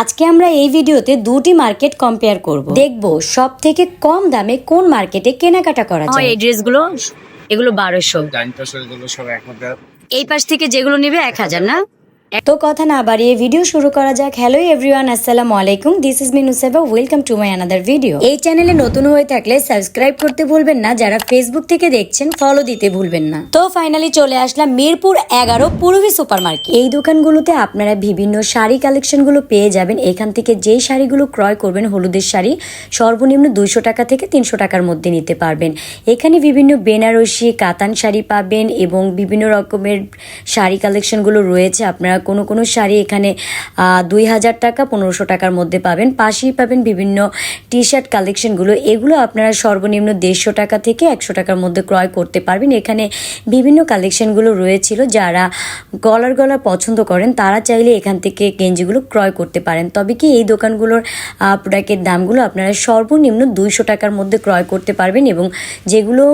আজকে আমরা এই ভিডিওতে দুটি মার্কেট কম্পেয়ার করব। দেখব সব থেকে কম দামে কোন মার্কেটে কেনাকাটা করা যায়। এই ড্রেসগুলো এগুলো বারোশো। এই পাশ থেকে যেগুলো নেবে এক হাজার না? তো কথা না বাড়িয়ে ভিডিও শুরু করা যাক। হ্যালো এভরিওয়ান আসসালামু আলাইকুম। This is Minu Seba welcome to my another video এই চ্যানেলে নতুন হয়ে থাকলে সাবস্ক্রাইব করতে ভুলবেন না। যারা ফেসবুক থেকে দেখছেন ফলো দিতে ভুলবেন না। তো ফাইনালি চলে আসলাম মিরপুর এগারো পূর্বী সুপার মার্কেট এই দোকানগুলোতে আপনারা বিভিন্ন শাড়ি কালেকশনগুলো পেয়ে যাবেন। এখান থেকে যেই শাড়িগুলো ক্রয় করবেন, হলুদের শাড়ি, সর্বনিম্ন দুইশো টাকা থেকে তিনশো টাকার মধ্যে নিতে পারবেন। এখানে বিভিন্ন বেনারসি, কাতান শাড়ি পাবেন এবং বিভিন্ন রকমের শাড়ি কালেকশনগুলো রয়েছে। আপনারা কোনো কোনো শাড়ি এখানে দুই হাজার টাকা, পনেরোশো টাকার মধ্যে পাবেন। পাশেই পাবেন বিভিন্ন টি শার্ট কালেকশনগুলো এগুলো আপনারা সর্বনিম্ন দেড়শো টাকা থেকে একশো টাকার মধ্যে ক্রয় করতে পারবেন। এখানে বিভিন্ন কালেকশনগুলো রয়েছিল যারা গলার গলা পছন্দ করেন, তারা চাইলে এখান থেকে গেঞ্জিগুলো ক্রয় করতে পারেন। তবে কি এই দোকানগুলোর প্রোডাক্টের দামগুলো আপনারা সর্বনিম্ন দুইশো টাকার মধ্যে ক্রয় করতে পারবেন এবং যেগুলো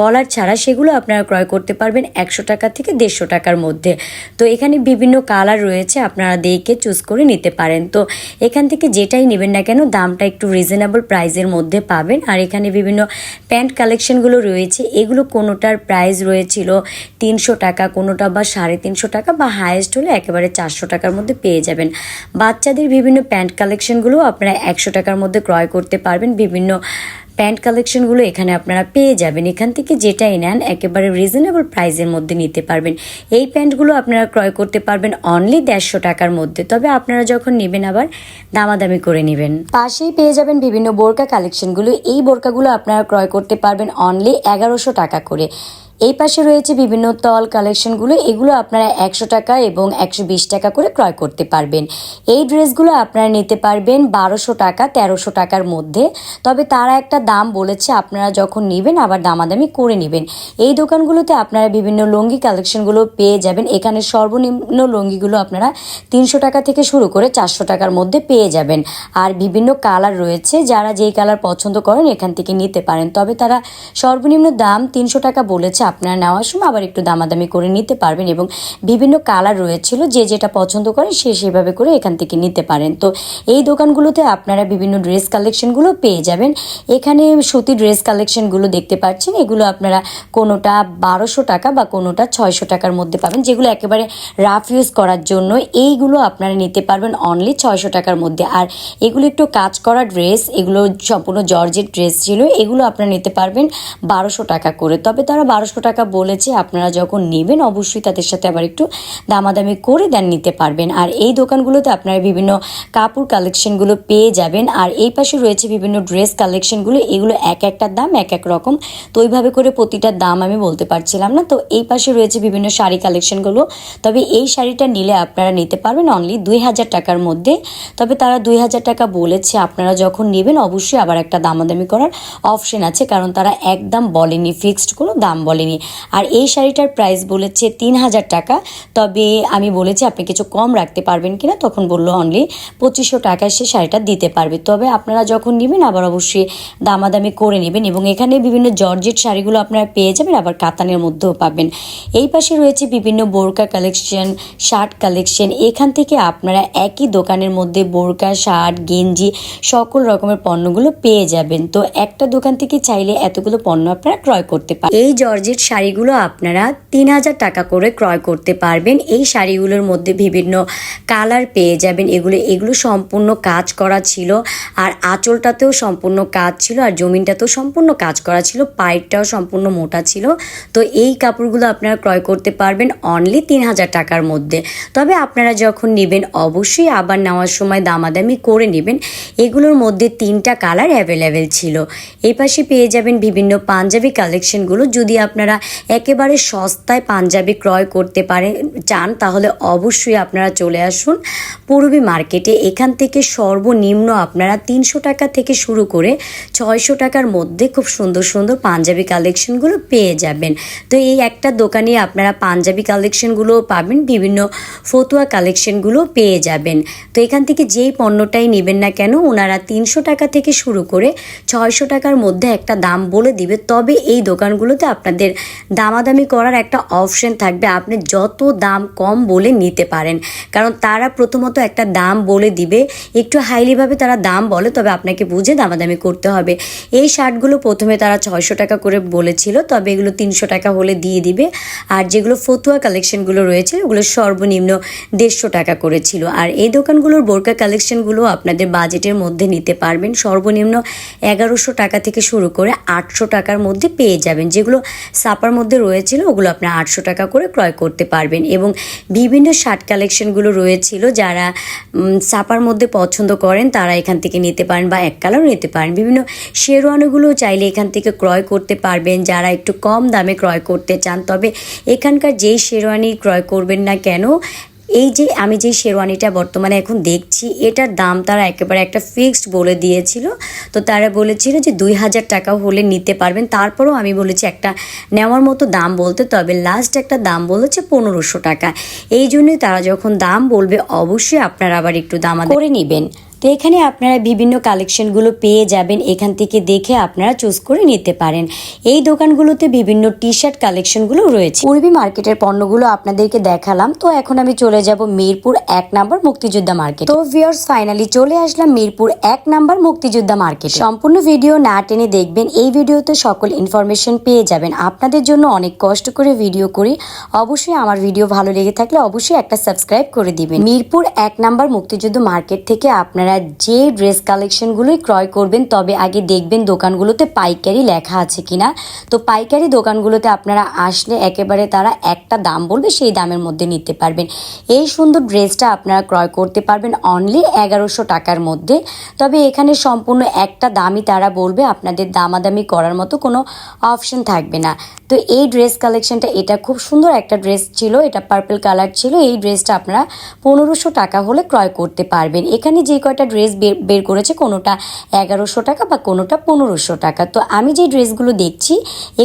কলার ছাড়া সেগুলো আপনারা ক্রয় করতে পারবেন একশো টাকা থেকে দেড়শো টাকার মধ্যে। তো এখানে বিভিন্ন কালার রয়েছে, আপনারা দেখে চুজ করে নিতে পারেন। তো এখান থেকে যেটাই নেবেন না কেন, দামটা একটু রিজনেবল প্রাইসের মধ্যে পাবেন। আর এখানে বিভিন্ন প্যান্ট কালেকশনগুলো রয়েছে, এগুলো কোনোটার প্রাইস রয়েছিল তিনশো টাকা, কোনোটা বা সাড়ে তিনশো টাকা বা হায়েস্ট হলে একেবারে চারশো টাকার মধ্যে পেয়ে যাবেন। বাচ্চাদের বিভিন্ন প্যান্ট কালেকশনগুলো আপনারা একশো টাকার মধ্যে ক্রয় করতে পারবেন। বিভিন্ন প্যান্ট কালেকশনগুলো এখানে আপনারা পেয়ে যাবেন। এখান থেকে যেটাই নেন, একেবারে রিজনেবল প্রাইসের মধ্যে নিতে পারবেন। এই প্যান্টগুলো আপনারা ক্রয় করতে পারবেন অনলি দেড়শো টাকার মধ্যে। তবে আপনারা যখন নেবেন আবার, দামাদামি করে নেবেন। পাশেই পেয়ে যাবেন বিভিন্ন বোরকা কালেকশনগুলো। এই বোরকাগুলো আপনারা ক্রয় করতে পারবেন অনলি এগারোশো টাকা করে। এই পাশে রয়েছে বিভিন্ন তল কালেকশনগুলো। এগুলো আপনারা একশো টাকা এবং একশো বিশ টাকা করে ক্রয় করতে পারবেন। এই ড্রেসগুলো আপনারা নিতে পারবেন বারোশো টাকা, তেরোশো টাকার মধ্যে। তবে তারা একটা দাম বলেছে, আপনারা যখন নেবেন আবার দামাদামি করে নেবেন। এই দোকানগুলোতে আপনারা বিভিন্ন লুঙ্গি কালেকশনগুলো পেয়ে যাবেন। এখানে সর্বনিম্ন লুঙ্গিগুলো আপনারা তিনশো টাকা থেকে শুরু করে চারশো টাকার মধ্যে পেয়ে যাবেন। আর বিভিন্ন কালার রয়েছে, যারা যেই কালার পছন্দ করেন এখান থেকে নিতে পারেন। তবে তারা সর্বনিম্ন দাম তিনশো টাকা বলেছে আপনারা নেওয়ার সময় আবার একটু দামাদামি করে নিতে পারবেন এবং বিভিন্ন কালার রয়েছিল, যে যেটা পছন্দ করে সে সেভাবে করে এখান থেকে নিতে পারেন। তো এই দোকানগুলোতে আপনারা বিভিন্ন ড্রেস কালেকশনগুলো পেয়ে যাবেন। এখানে সুতি ড্রেস কালেকশনগুলো দেখতে পাচ্ছেন। এগুলো আপনারা কোনোটা বারোশো টাকা বা কোনোটা ছয়শো টাকার মধ্যে পাবেন। যেগুলো একেবারে রাফ ইউজ করার জন্য এইগুলো আপনারা নিতে পারবেন অনলি ছয়শো টাকার মধ্যে। আর এগুলো একটু কাজ করা ড্রেস, এগুলো সম্পূর্ণ জর্জের ড্রেস ছিল, এগুলো আপনারা নিতে পারবেন বারোশো টাকা করে। তবে তারা বারোশো টাকা বলেছে, আপনারা যখন নেবেন অবশ্যই তাদের সাথে আবার একটু দামাদামি করে দেন, নিতে পারবেন। আর এই দোকানগুলোতে আপনারা বিভিন্ন কাপড় কালেকশনগুলো পেয়ে যাবেন। আর এই পাশে রয়েছে বিভিন্ন ড্রেস কালেকশনগুলো, এগুলো এক একটার দাম, এক এক রকম। তো ওইভাবে করে প্রতিটার দাম আমি বলতে পারছিলাম না। তো এই পাশে রয়েছে বিভিন্ন শাড়ি কালেকশনগুলো। তবে এই শাড়িটা নিলে আপনারা নিতে পারবেন অনলি দুই হাজার টাকার মধ্যে। তবে তারা দুই হাজার টাকা বলেছে, আপনারা যখন নেবেন অবশ্যই আবার একটা দামাদামি করার অপশন আছে। কারণ তারা একদম বলেনি, ফিক্সড কোনো দাম বলেনি আর এই শাড়িটার প্রাইস বলেছে তিন হাজার টাকা। তবে আমি বলেছি, আপনি কিছু কম রাখতে পারবেন কিনা, তখন বলল অনলি পঁচিশশো টাকায় সে শাড়িটা দিতে পারবে। তবে আপনারা যখন নেবেন, আবার অবশ্যই দামাদামি করে নেবেন এবং এখানে বিভিন্ন জর্জেট শাড়িগুলো আপনারা পেয়ে যাবেন, আবার কাতানের মধ্যেও পাবেন। এই পাশে রয়েছে বিভিন্ন বোরকা কালেকশন শার্ট কালেকশন এখান থেকে আপনারা একই দোকানের মধ্যে বোরকা শার্ট গেঞ্জি, সকল রকমের পণ্যগুলো পেয়ে যাবেন। তো একটা দোকান থেকে চাইলে এতগুলো পণ্য আপনারা ক্রয় করতে পারেন এই জর্জেট শাড়িগুলো আপনারা তিন হাজার টাকা করে ক্রয় করতে পারবেন। এই শাড়িগুলোর মধ্যে বিভিন্ন কালার পেয়ে যাবেন। এগুলো এগুলো সম্পূর্ণ কাজ করা ছিল। আর আঁচলটাতেও সম্পূর্ণ কাজ ছিল। আর জমিনটাতেও সম্পূর্ণ কাজ করা ছিল। পাইপটাও সম্পূর্ণ মোটা ছিল। তো এই কাপড়গুলো আপনারা ক্রয় করতে পারবেন অনলি তিন হাজার টাকার মধ্যে। তবে আপনারা যখন নেবেন, অবশ্যই আবার নেওয়ার সময় দামাদামি করে নেবেন। এগুলোর মধ্যে তিনটা কালার অ্যাভেলেবেল ছিল। এই পাশে পেয়ে যাবেন বিভিন্ন পাঞ্জাবি কালেকশনগুলো। যদি আপনারা একেবারে সস্তায় পাঞ্জাবি ক্রয় করতে পারেন, চান তাহলে অবশ্যই আপনারা চলে আসুন। পূর্বী মার্কেটে এখান থেকে সর্বনিম্ন আপনারা তিনশো টাকা থেকে শুরু করে ছয়শো টাকার মধ্যে খুব সুন্দর সুন্দর পাঞ্জাবি কালেকশনগুলো পেয়ে যাবেন। তো এই একটা দোকানে আপনারা পাঞ্জাবি কালেকশনগুলো পাবেন, বিভিন্ন ফতুয়া কালেকশনগুলো পেয়ে যাবেন। তো এখান থেকে যেই পণ্যটাই নেবেন না কেন, ওনারা তিনশো টাকা থেকে শুরু করে ছয়শো টাকার মধ্যে একটা দাম বলে দিবে। তবে এই দোকানগুলোতে আপনাদের দামাদামি করার একটা অপশন থাকবে। আপনি যত দাম কম বলে নিতে পারেন। কারণ তারা প্রথমত একটা দাম বলে দিবে। একটু হাইলিভাবে তারা দাম বলে, তবে আপনাকে বুঝে দামাদামি করতে হবে। এই শার্টগুলো প্রথমে তারা ছয়শো টাকা করে বলেছিল, তবে এগুলো তিনশো টাকা হলে দিয়ে দিবে। আর যেগুলো ফতুয়া কালেকশনগুলো রয়েছে, ওগুলো সর্বনিম্ন দেড়শো টাকা করেছিল। আর এই দোকানগুলোর বোরকা কালেকশনগুলো আপনাদের বাজেটের মধ্যে নিতে পারবেন। সর্বনিম্ন এগারোশো টাকা থেকে শুরু করে আটশো টাকার মধ্যে পেয়ে যাবেন। যেগুলো সাপার মধ্যে রয়েছিল, ওগুলো আপনার আটশো টাকা করে ক্রয় করতে পারবেন। এবং বিভিন্ন শার্ট কালেকশনগুলো রয়েছিল, যারা সাপার মধ্যে পছন্দ করেন, তারা এখান থেকে নিতে পারেন বা এক কালারও নিতে পারেন। বিভিন্ন শেরওয়ানিগুলো চাইলে এখান থেকে ক্রয় করতে পারবেন, যারা একটু কম দামে ক্রয় করতে চান। তবে এখানকার যেই শেরওয়ানি ক্রয় করবেন না কেন এই যে আমি যে শেরওয়ানিটা বর্তমানে এখন দেখছি, এটার দাম তারা একেবারে একটা ফিক্সড বলে দিয়েছিল। তো তারা বলেছিল যে দুই হাজার টাকা হলে নিতে পারবেন। তারপরও আমি বলেছি একটা নেওয়ার মতো দাম বলতে, তবে লাস্ট একটা দাম বলেছে পনেরোশো টাকা। এই জন্যই তারা যখন দাম বলবে, অবশ্যই আপনারা আবার একটু দাম করে নেবেন। তো এখানে আপনারা বিভিন্ন কালেকশনগুলো পেয়ে যাবেন। এখান থেকে দেখে আপনারা চুজ করে নিতে পারেন। এই দোকানগুলোতে বিভিন্ন টি শার্ট কালেকশনগুলো রয়েছে। পূর্বী মার্কেটের পণ্যগুলো আপনাদেরকে দেখালাম। তো এখন আমি চলে যাব মিরপুর এক নাম্বার মুক্তিযোদ্ধা মার্কেট। তো ভিউয়ার্স ফাইনালি চলে আসলাম মিরপুর এক নাম্বার মুক্তিযোদ্ধা মার্কেট। সম্পূর্ণ ভিডিও না টেনে দেখবেন। এই ভিডিওতে সকল ইনফরমেশন পেয়ে যাবেন। আপনাদের জন্য অনেক কষ্ট করে ভিডিও করি। অবশ্যই আমার ভিডিও ভালো লেগে থাকলে অবশ্যই একটা সাবস্ক্রাইব করে দিবেন। মিরপুর এক নাম্বার মুক্তিযুদ্ধ মার্কেট থেকে আপনারা যে ড্রেস কালেকশনগুলোই ক্রয় করবেন, তবে আগে দেখবেন দোকানগুলোতে পাইকারি লেখা আছে কিনা। তো পাইকারি দোকানগুলোতে আপনারা আসলে একেবারে তারা একটা দাম বলবে, সেই দামের মধ্যে নিতে পারবেন। এই সুন্দর ড্রেসটা আপনারা ক্রয় করতে পারবেন অনলি এগারোশো টাকার মধ্যে। তবে এখানে সম্পূর্ণ একটা দামই তারা বলবে, আপনাদের দামাদামি করার মতো কোনো অপশন থাকবে না। তো এই ড্রেস কালেকশনটা এটা খুব সুন্দর একটা ড্রেস ছিল, এটা পার্পল কালার ছিল, এই ড্রেসটা আপনারা পনেরোশো টাকা হলে ক্রয় করতে পারবেন। এখানে যে কয়টা ড্রেস বের বের করেছে কোনোটা এগারোশো টাকা বা কোনোটা পনেরোশো টাকা। তো আমি যে ড্রেসগুলো দেখছি,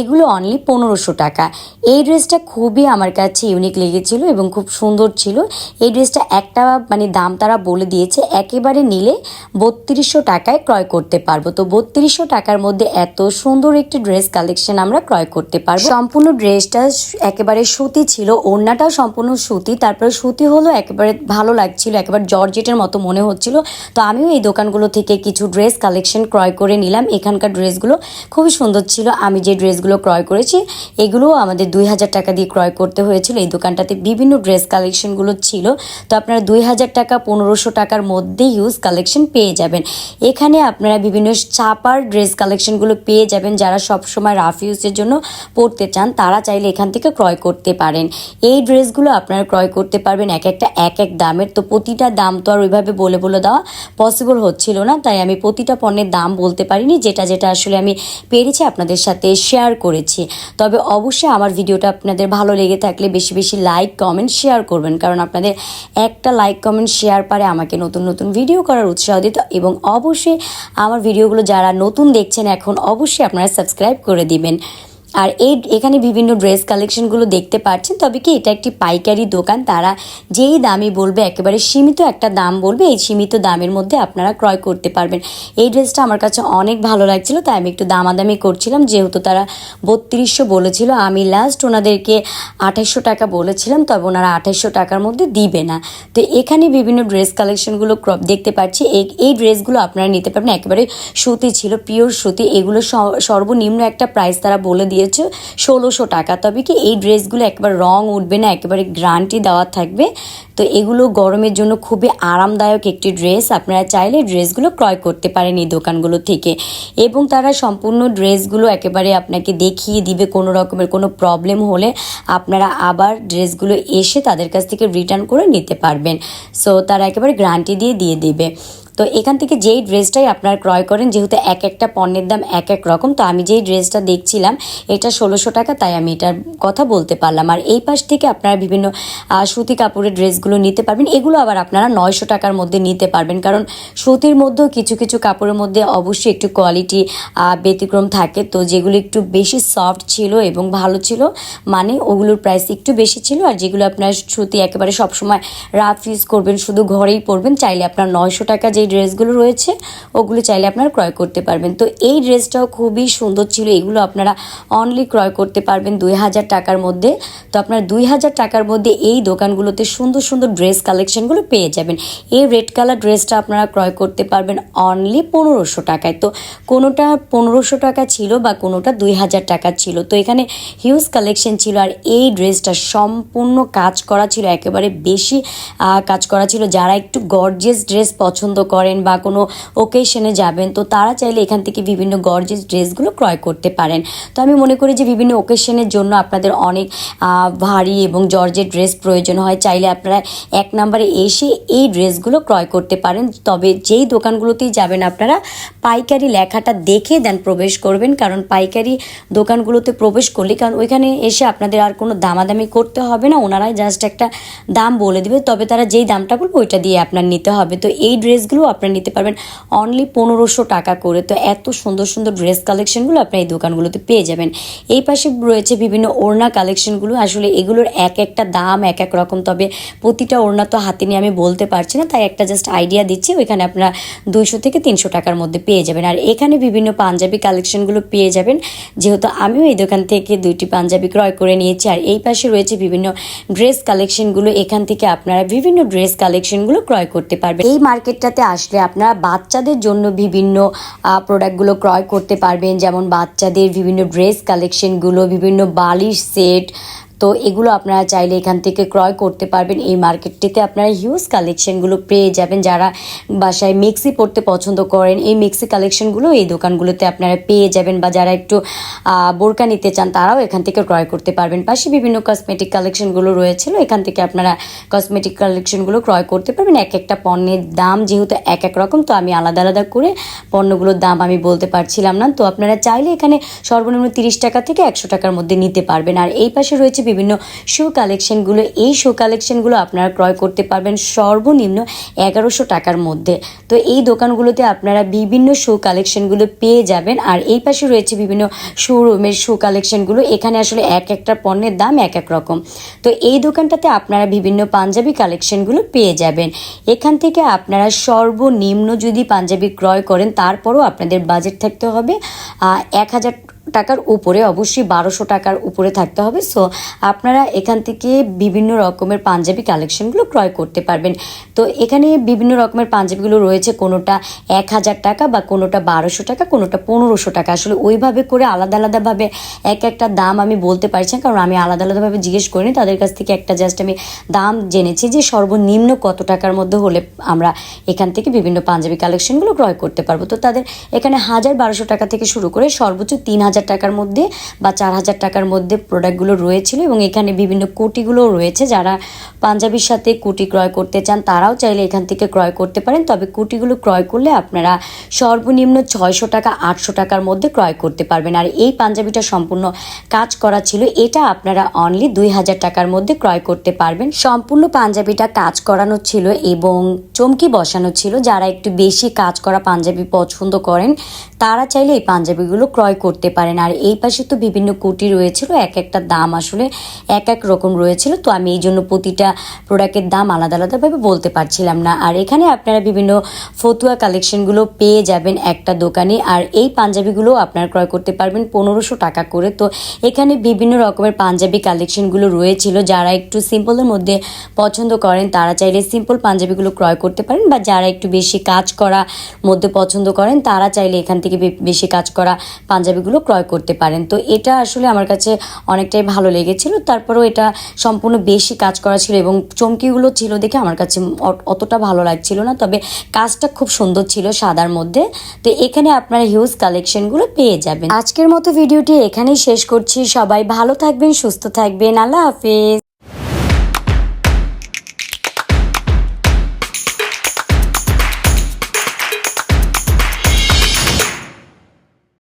এগুলো অনলি পনেরোশো টাকা। এই ড্রেসটা খুবই আমার কাছে ইউনিক লেগেছিল এবং খুব সুন্দর ছিল। এই ড্রেসটা একটা মানে দাম তারা বলে দিয়েছে, একেবারে নিলে বত্রিশশো টাকায় ক্রয় করতে পারব। তো বত্রিশশো টাকার মধ্যে এত সুন্দর একটি ড্রেস কালেকশন আমরা ক্রয় করতে পারব। সম্পূর্ণ ড্রেসটা একেবারে সুতি ছিল, ওড়নাটাও সম্পূর্ণ সুতি, তারপরে সুতি হলো একেবারে ভালো লাগছিল, একেবারে জর্জেটের মতো মনে হচ্ছিল। তো আমিও এই দোকানগুলো থেকে কিছু ড্রেস কালেকশন ক্রয় করে নিলাম। এখানকার ড্রেসগুলো খুবই সুন্দর ছিল। আমি যে ড্রেসগুলো ক্রয় করেছি, এগুলোও আমাদের দুই হাজার টাকা দিয়ে ক্রয় করতে হয়েছিল। এই দোকানটাতে বিভিন্ন ড্রেস কালেকশনগুলো ছিল। তো আপনারা দুই হাজার টাকা পনেরোশো টাকার মধ্যে ইউজ কালেকশন পেয়ে যাবেন। এখানে আপনারা বিভিন্ন চাপার ড্রেস কালেকশনগুলো পেয়ে যাবেন যারা সবসময় রাফ ইউজের জন্য পরতে চান। তারা চাইলে এখান থেকে ক্রয় করতে পারেন। এই ড্রেসগুলো আপনারা ক্রয় করতে পারবেন এক একটা এক এক দামের। তো প্রতিটা দাম তো আর ওইভাবে বলে বলে দেওয়া পসিবল হচ্ছিল না, তাই আমি প্রতিটা পণ্যের দাম বলতে পারিনি, যেটা যেটা আসলে আমি পেরেছি, আপনাদের সাথে শেয়ার করেছি। তবে অবশ্যই আমার ভিডিওটা আপনাদের ভালো লেগে থাকলে বেশি বেশি লাইক কমেন্ট শেয়ার করবেন, কারণ আপনাদের একটা লাইক কমেন্ট শেয়ার পারে আমাকে নতুন নতুন ভিডিও করার উৎসাহ দিত, এবং অবশ্যই আমার ভিডিওগুলো যারা নতুন দেখছেন এখন, অবশ্যই আপনারা সাবস্ক্রাইব করে দিবেন। আর এই এখানে বিভিন্ন ড্রেস কালেকশনগুলো দেখতে পাচ্ছেন। তবে কি এটা একটি পাইকারি দোকান, তারা যেই দামই বলবে একেবারে সীমিত একটা দাম বলবে, এই সীমিত দামের মধ্যে আপনারা ক্রয় করতে পারবেন। এই ড্রেসটা আমার কাছে অনেক ভালো লাগছিল, তাই আমি একটু দামাদামি করছিলাম। যেহেতু তারা বত্রিশশো বলেছিল, আমি লাস্ট ওনাদেরকে আঠাইশশো টাকা বলেছিলাম, তবে ওনারা আঠাইশশো টাকার মধ্যে দিবে না। তো এখানে বিভিন্ন ড্রেস কালেকশনগুলো ক্রপ দেখতে পাচ্ছি। এই- এই ড্রেসগুলো আপনারা নিতে পারবেন, একেবারে সুতি ছিল পিওর সুতি। এগুলো সর্বনিম্ন একটা প্রাইস তারা বলে দিয়েছে, ষোলোশো টাকা। তবে কি এই ড্রেসগুলো একবার রং উঠবে না, একেবারে গ্যারান্টি দেওয়া থাকবে। তো এগুলো গরমের জন্য খুবই আরামদায়ক একটি ড্রেস। আপনারা চাইলে ড্রেসগুলো ক্রয় করতে পারেন এই দোকানগুলো থেকে। এবং তারা সম্পূর্ণ ড্রেসগুলো একেবারে আপনাকে দেখিয়ে দিবে, কোনো রকমের কোনো প্রবলেম হলে আপনারা আবার ড্রেসগুলো এসে তাদের কাছ থেকে রিটার্ন করে নিতে পারবেন। সো তারা একেবারে গ্যারান্টি দিয়ে দিয়ে দেবে। তো এখান থেকে যেই ড্রেসটাই আপনারা ক্রয় করেন, যেহেতু এক একটা পণ্যের দাম এক এক রকম, তো আমি যেই ড্রেসটা দেখছিলাম, এটা ষোলোশো টাকা, তাই আমি এটার কথা বলতে পারলাম। আর এই পাশ থেকে আপনারা বিভিন্ন সুতি কাপড়ের ড্রেসগুলো নিতে পারবেন। এগুলো আবার আপনারা নয়শো টাকার মধ্যে নিতে পারবেন। কারণ সুতির মধ্যেও কিছু কিছু কাপড়ের মধ্যে অবশ্যই একটু কোয়ালিটি ব্যতিক্রম থাকে। তো যেগুলো একটু বেশি সফট ছিল এবং ভালো ছিল মানে ওগুলোর প্রাইস একটু বেশি ছিল। আর যেগুলো আপনার সুতি একেবারে সবসময় রাফ ইউজ করবেন, শুধু ঘরেই পরবেন, চাইলে আপনার নয়শো টাকা যে ড্রেসগুলো রয়েছে, ওগুলো চাইলে আপনারা ক্রয় করতে পারবেন। তো এই ড্রেসটাও খুবই সুন্দর ছিল, এগুলো আপনারা অনলি ক্রয় করতে পারবেন দুই হাজার টাকার মধ্যে। তো আপনার দুই হাজার টাকার মধ্যে এই দোকানগুলোতে সুন্দর সুন্দর ড্রেস কালেকশনগুলো পেয়ে যাবেন। এই রেড কালার ড্রেসটা আপনারা ক্রয় করতে পারবেন অনলি পনেরোশো টাকায়। তো কোনোটা পনেরোশো টাকা ছিল বা কোনোটা দুই হাজার টাকা ছিল। তো এখানে হিউজ কালেকশন ছিল আর এই ড্রেসটা সম্পূর্ণ কাজ করা ছিল, একেবারে বেশি কাজ করা ছিল। যারা একটু গর্জিয়াস ড্রেস পছন্দ করেন বা কোনো ওকেশনে যাবেন, তো তারা চাইলে এখান থেকে বিভিন্ন গর্জিয়াস ড্রেসগুলো ক্রয় করতে পারেন। তো আমি মনে করি যে বিভিন্ন ওকেশনের জন্য আপনাদের অনেক ভারী এবং জর্জের ড্রেস প্রয়োজন হয়। চাইলে আপনারা এক নম্বরে এসে এই ড্রেসগুলো ক্রয় করতে পারেন। তবে যেই দোকানগুলোতেই যাবেন আপনারা, পাইকারি লেখাটা দেখে দেন প্রবেশ করবেন। কারণ পাইকারি দোকানগুলোতে প্রবেশ করলে, কারণ ওইখানে এসে আপনাদের আর কোনো দামাদামি করতে হবে না। ওনারাই জাস্ট একটা দাম বলে দিবে। তবে তারা যেই দামটা বলবে, ওইটা দিয়ে আপনার নিতে হবে। তো এই ড্রেসগুলো আপনারা নিতে পারবেন অনলি পনেরোশো টাকা করে। তো এত সুন্দর সুন্দর ড্রেস কালেকশনগুলো আপনার এই দোকানগুলোতে পেয়ে যাবেন। এই পাশে রয়েছে বিভিন্ন ওড়না কালেকশনগুলো আসলে এগুলোর এক একটা দাম, এক এক রকম। তবে প্রতিটা ওড়না তো হাতে নিয়ে আমি বলতে পারছি না, তাই একটা জাস্ট আইডিয়া দিচ্ছি। ওইখানে আপনারা দুইশো থেকে তিনশো টাকার মধ্যে পেয়ে যাবেন। আর এখানে বিভিন্ন পাঞ্জাবি কালেকশনগুলো পেয়ে যাবেন। যেহেতু আমিও এই দোকান থেকে দুইটি পাঞ্জাবি ক্রয় করে নিয়েছি। আর এই পাশে রয়েছে বিভিন্ন ড্রেস কালেকশনগুলো এখান থেকে আপনারা বিভিন্ন ড্রেস কালেকশনগুলো ক্রয় করতে পারবেন। এই মার্কেটটাতে আসলে আপনারা বাচ্চাদের জন্য বিভিন্ন প্রোডাক্টগুলো ক্রয় করতে পারবেন। যেমন বাচ্চাদের বিভিন্ন ড্রেস কালেকশনগুলো বিভিন্ন বালিশ সেট তো এগুলো আপনারা চাইলে এখান থেকে ক্রয় করতে পারবেন। এই মার্কেটটিতে আপনারা হিউজ কালেকশনগুলো পেয়ে যাবেন। যারা বাসায় মিক্সি পরতে পছন্দ করেন, এই মিক্সি কালেকশনগুলো এই দোকানগুলোতে আপনারা পেয়ে যাবেন বা যারা একটু বোরকা নিতে চান, তারাও এখান থেকে ক্রয় করতে পারবেন। পাশে বিভিন্ন কসমেটিক কালেকশনগুলো রয়েছিল এখান থেকে আপনারা কসমেটিক কালেকশনগুলো ক্রয় করতে পারবেন। এক একটা পণ্যের দাম যেহেতু এক এক রকম, তো আমি আলাদা আলাদা করে পণ্যগুলোর দাম আমি বলতে পারছিলাম না। তো আপনারা চাইলে এখানে সর্বনিম্ন তিরিশ টাকা থেকে একশো টাকার মধ্যে নিতে পারবেন। আর এই পাশে রয়েছে বিভিন্ন শু কালেকশনগুলো এই শু কালেকশনগুলো আপনারা ক্রয় করতে পারবেন সর্বনিম্ন এগারোশো টাকার মধ্যে। তো এই দোকানগুলোতে আপনারা বিভিন্ন শু কালেকশনগুলো পেয়ে যাবেন। আর এই পাশে রয়েছে বিভিন্ন শোরুমের শু কালেকশনগুলো এখানে আসলে এক একটা পণ্যের দাম এক এক রকম। তো এই দোকানটাতে আপনারা বিভিন্ন পাঞ্জাবি কালেকশনগুলো পেয়ে যাবেন। এখান থেকে আপনারা সর্বনিম্ন যদি পাঞ্জাবি ক্রয় করেন, তারপরও আপনাদের বাজেট থাকতে হবে। এক হাজার টাকার উপরে, অবশ্যই বারোশো টাকার উপরে থাকতে হবে। সো আপনারা এখান থেকে বিভিন্ন রকমের পাঞ্জাবি কালেকশনগুলো ক্রয় করতে পারবেন। তো এখানে বিভিন্ন রকমের পাঞ্জাবিগুলো রয়েছে, কোনোটা এক হাজার টাকা বা কোনোটা বারোশো টাকা, কোনোটা পনেরোশো টাকা। আসলে ওইভাবে করে আলাদা আলাদাভাবে এক একটা দাম আমি বলতে পারছি না, কারণ আমি আলাদা আলাদাভাবে জিজ্ঞেস করিনি। তাদের কাছ থেকে একটা জাস্ট আমি দাম জেনেছি যে সর্বনিম্ন কত টাকার মধ্যে হলে আমরা এখান থেকে বিভিন্ন পাঞ্জাবি কালেকশনগুলো ক্রয় করতে পারব। তো তাদের এখানে হাজার বারোশো টাকা থেকে শুরু করে সর্বোচ্চ তিন হাজার টাকার মধ্যে বা চার হাজার টাকার মধ্যে প্রোডাক্টগুলো রয়েছিল এবং এখানে বিভিন্ন কোটিগুলোও রয়েছে। যারা পাঞ্জাবির সাথে কুটি ক্রয় করতে চান, তারাও চাইলে এখান থেকে ক্রয় করতে পারেন। তবে কুটিগুলো ক্রয় করলে আপনারা সর্বনিম্ন ছয়শো টাকা, আটশো টাকার মধ্যে ক্রয় করতে পারবেন। আর এই পাঞ্জাবিটা সম্পূর্ণ কাজ করা ছিল, এটা আপনারা অনলি দুই হাজার টাকার মধ্যে ক্রয় করতে পারবেন। সম্পূর্ণ পাঞ্জাবিটা কাজ করানো ছিল এবং চমকি বসানো ছিল। যারা একটু বেশি কাজ করা পাঞ্জাবি পছন্দ করেন, তারা চাইলে এই পাঞ্জাবিগুলো ক্রয় করতে পারেন। আর এই পাশে তো বিভিন্ন কুটি রয়েছিল, এক একটা দাম আসলে এক এক রকম রয়েছিল। তো আমি এই জন্য প্রতিটা প্রোডাক্টের দাম আলাদা আলাদাভাবে বলতে পারছিলাম না। আর এখানে আপনারা বিভিন্ন ফতুয়া কালেকশনগুলো পেয়ে যাবেন একটা দোকানে। আর এই পাঞ্জাবিগুলো আপনারা ক্রয় করতে পারবেন পনেরোশো টাকা করে। তো এখানে বিভিন্ন রকমের পাঞ্জাবি কালেকশনগুলো রয়েছিল। যারা একটু সিম্পলের মধ্যে পছন্দ করেন, তারা চাইলে সিম্পল পাঞ্জাবিগুলো ক্রয় করতে পারেন। বা যারা একটু বেশি কাজ করা মধ্যে পছন্দ করেন, তারা চাইলে এখান থেকে বেশি কাজ করা পাঞ্জাবিগুলো ক্রয় করতে পারেন। তো এটা আসলে আমার কাছে অনেকটাই ভালো লেগেছিল। তারপরেও এটা সম্পূর্ণ বেশি কাজ করা ছিল এবং চমকিগুলো ছিল দেখে আমার কাছে অতটা ভালো লাগছিল না। তবে কাজটা খুব সুন্দর ছিল সাদার মধ্যে। তো এখানে আপনারা হিউজ কালেকশনগুলো পেয়ে যাবেন। আজকের মতো ভিডিওটি এখানেই শেষ করছি। সবাই ভালো থাকবেন, সুস্থ থাকবেন। আল্লাহ হাফেজ।